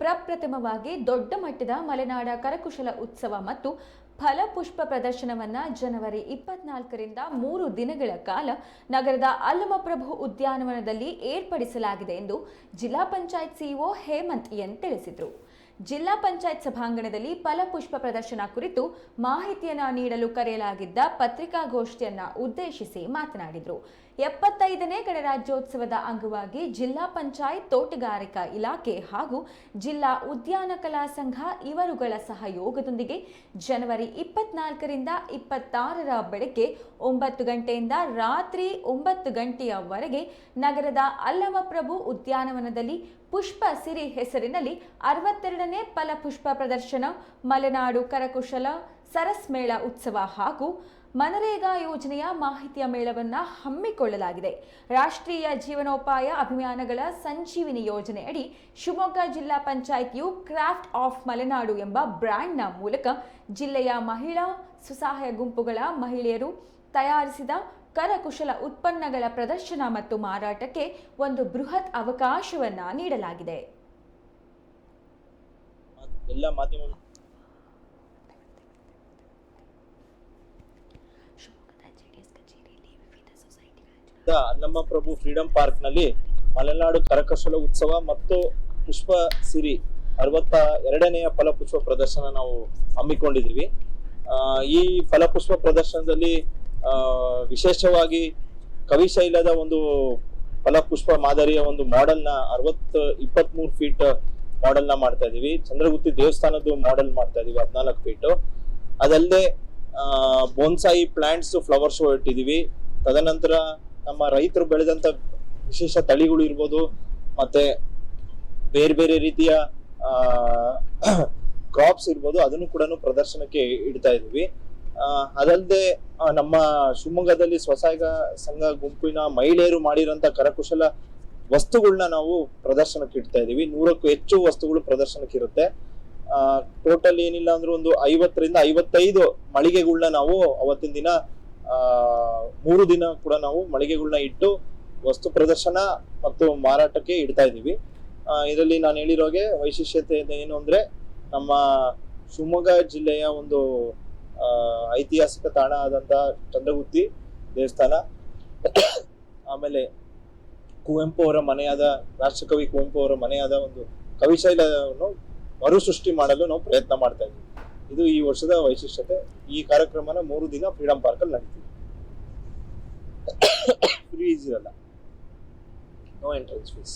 ಪ್ರಪ್ರಥಮವಾಗಿ ದೊಡ್ಡ ಮಟ್ಟದ ಮಲೆನಾಡ ಕರಕುಶಲ ಉತ್ಸವ ಮತ್ತು ಫಲಪುಷ್ಪ ಪ್ರದರ್ಶನವನ್ನು ಜನವರಿ ಇಪ್ಪತ್ನಾಲ್ಕರಿಂದ ಮೂರು ದಿನಗಳ ಕಾಲ ನಗರದ ಅಲ್ಲಮಪ್ರಭು ಉದ್ಯಾನವನದಲ್ಲಿ ಏರ್ಪಡಿಸಲಾಗಿದೆ ಎಂದು ಜಿಲ್ಲಾ ಪಂಚಾಯತ್ ಸಿಇಒ ಹೇಮಂತ್ ಎನ್ ತಿಳಿಸಿದರು. ಜಿಲ್ಲಾ ಪಂಚಾಯತ್ ಸಭಾಂಗಣದಲ್ಲಿ ಫಲಪುಷ್ಪ ಪ್ರದರ್ಶನ ಕುರಿತು ಮಾಹಿತಿಯನ್ನು ನೀಡಲು ಕರೆಯಲಾಗಿದ್ದ ಪತ್ರಿಕಾಗೋಷ್ಠಿಯನ್ನ ಉದ್ದೇಶಿಸಿ ಮಾತನಾಡಿದರು. ಎಪ್ಪತ್ತೈದನೇ ಗಣರಾಜ್ಯೋತ್ಸವದ ಅಂಗವಾಗಿ ಜಿಲ್ಲಾ ಪಂಚಾಯತ್ ತೋಟಗಾರಿಕಾ ಇಲಾಖೆ ಹಾಗೂ ಜಿಲ್ಲಾ ಉದ್ಯಾನ ಕಲಾ ಸಂಘ ಇವರುಗಳ ಸಹಯೋಗದೊಂದಿಗೆ ಜನವರಿ ಇಪ್ಪತ್ನಾಲ್ಕರಿಂದ ಇಪ್ಪತ್ತಾರರ ಬೆಳಗ್ಗೆ ಒಂಬತ್ತು ಗಂಟೆಯಿಂದ ರಾತ್ರಿ ಒಂಬತ್ತು ಗಂಟೆಯವರೆಗೆ ನಗರದ ಅಲ್ಲಮಪ್ರಭು ಉದ್ಯಾನವನದಲ್ಲಿ ಪುಷ್ಪ ಸಿರಿ ಹೆಸರಿನಲ್ಲಿ ಅರವತ್ತೆರಡನೇ ಫಲಪುಷ್ಪ ಪ್ರದರ್ಶನ, ಮಲೆನಾಡು ಕರಕುಶಲ, ಸರಸ್ ಮೇಳ ಉತ್ಸವ ಹಾಗೂ ಮನರೇಗಾ ಯೋಜನೆಯ ಮಾಹಿತಿಯ ಮೇಳವನ್ನು ಹಮ್ಮಿಕೊಳ್ಳಲಾಗಿದೆ. ರಾಷ್ಟ್ರೀಯ ಜೀವನೋಪಾಯ ಅಭಿಯಾನಗಳ ಸಂಜೀವಿನಿ ಯೋಜನೆಯಡಿ ಶಿವಮೊಗ್ಗ ಜಿಲ್ಲಾ ಪಂಚಾಯಿತಿಯು ಕ್ರಾಫ್ಟ್ ಆಫ್ ಮಲೆನಾಡು ಎಂಬ ಬ್ರ್ಯಾಂಡ್ನ ಮೂಲಕ ಜಿಲ್ಲೆಯ ಮಹಿಳಾ ಸ್ವಸಹಾಯ ಗುಂಪುಗಳ ಮಹಿಳೆಯರು ತಯಾರಿಸಿದ ಕರಕುಶಲ ಉತ್ಪನ್ನಗಳ ಪ್ರದರ್ಶನ ಮತ್ತು ಮಾರಾಟಕ್ಕೆ ಒಂದು ಬೃಹತ್ ಅವಕಾಶವನ್ನ ನೀಡಲಾಗಿದೆ. ಎಲ್ಲ ಮಾಧ್ಯಮ ಅಲ್ಲಮ್ಮ ಪ್ರಭು ಫ್ರೀಡಂ ಪಾರ್ಕ್ನಲ್ಲಿ ಮಲೆನಾಡು ಕರಕುಶಲ ಉತ್ಸವ ಮತ್ತು ಪುಷ್ಪ ಸಿರಿ ಅರವತ್ತ ಎರಡನೆಯ ಫಲಪುಷ್ಪ ಪ್ರದರ್ಶನ ನಾವು ಹಮ್ಮಿಕೊಂಡಿದ್ದೀವಿ ಆ, ಈ ಫಲಪುಷ್ಪ ಪ್ರದರ್ಶನದಲ್ಲಿ ವಿಶೇಷವಾಗಿ ಕವಿಶೈಲದ ಒಂದು ಫಲಪುಷ್ಪ ಮಾದರಿಯ ಒಂದು ಮಾಡೆಲ್ನ ಅರವತ್ತು ಅರವತ್ ಇಪ್ಪತ್ತ್ ಮೂರು ಫೀಟ್ ಮಾಡೆಲ್ನ ಮಾಡ್ತಾ ಇದೀವಿ. ಚಂದ್ರಗುತ್ತಿ ದೇವಸ್ಥಾನದ್ದು ಮಾಡೆಲ್ ಮಾಡ್ತಾ ಇದೀವಿ ಹದಿನಾಲ್ಕು ಫೀಟ್ ಅದಲ್ಲದೆ ಬೋನ್ಸಾಯಿ ಪ್ಲಾಂಟ್ಸ್ ಫ್ಲವರ್ ಶೋ ಇಟ್ಟಿದೀವಿ. ತದನಂತರ ನಮ್ಮ ರೈತರು ಬೆಳೆದಂತ ವಿಶೇಷ ತಳಿಗಳು ಇರ್ಬೋದು, ಮತ್ತೆ ಬೇರೆ ಬೇರೆ ರೀತಿಯ ಕ್ರಾಪ್ಸ್ ಇರ್ಬೋದು, ಅದನ್ನು ಕೂಡ ಪ್ರದರ್ಶನಕ್ಕೆ ಇಡ್ತಾ ಇದೀವಿ. ಅದಲ್ಲದೆ ನಮ್ಮ ಶಿವಮೊಗ್ಗದಲ್ಲಿ ಸ್ವಸಹಾಯ ಸಂಘ ಗುಂಪಿನ ಮಹಿಳೆಯರು ಮಾಡಿರೋಂಥ ಕರಕುಶಲ ವಸ್ತುಗಳನ್ನ ನಾವು ಪ್ರದರ್ಶನಕ್ಕೆ ಇಡ್ತಾ ಇದೀವಿ. ನೂರಕ್ಕೂ ಹೆಚ್ಚು ವಸ್ತುಗಳು ಪ್ರದರ್ಶನಕ್ಕೆ ಇರುತ್ತೆ. ಟೋಟಲ್ ಏನಿಲ್ಲ ಅಂದ್ರೆ ಒಂದು ಐವತ್ತರಿಂದ ಐವತ್ತೈದು ಮಳಿಗೆಗಳನ್ನ ನಾವು ಅವತ್ತಿನ ದಿನ ಮೂರು ದಿನ ಕೂಡ ನಾವು ಮಳಿಗೆಗಳನ್ನ ಇಟ್ಟು ವಸ್ತು ಪ್ರದರ್ಶನ ಮತ್ತು ಮಾರಾಟಕ್ಕೆ ಇಡ್ತಾ ಇದೀವಿ. ಇದರಲ್ಲಿ ನಾನು ಹೇಳಿರೋಗೆ ವೈಶಿಷ್ಟ್ಯತೆ ಏನು ಅಂದ್ರೆ ನಮ್ಮ ಶಿವಮೊಗ್ಗ ಜಿಲ್ಲೆಯ ಒಂದು ಐತಿಹಾಸಿಕ ತಾಣ ಆದಂತ ಚಂದ್ರಗುತ್ತಿ ದೇವಸ್ಥಾನ. ಆಮೇಲೆ ಕುವೆಂಪು ಅವರ ಮನೆಯಾದ, ರಾಷ್ಟ್ರಕವಿ ಕುವೆಂಪು ಅವರ ಮನೆಯಾದ ಒಂದು ಕವಿಶೈಲವನ್ನು ಮರುಸೃಷ್ಟಿ ಮಾಡಲು ನಾವು ಪ್ರಯತ್ನ ಮಾಡ್ತಾ ಇದ್ದೀವಿ. ಇದು ಈ ವರ್ಷದ ವೈಶಿಷ್ಟ್ಯತೆ. ಈ ಕಾರ್ಯಕ್ರಮನ ಮೂರು ದಿನ ಫ್ರೀಡಂ ಪಾರ್ಕ್ ಅಲ್ಲಿ ನಡೀತೀವಿ ಫ್ರೀ ಇರಲ್ಲ. No entrance fees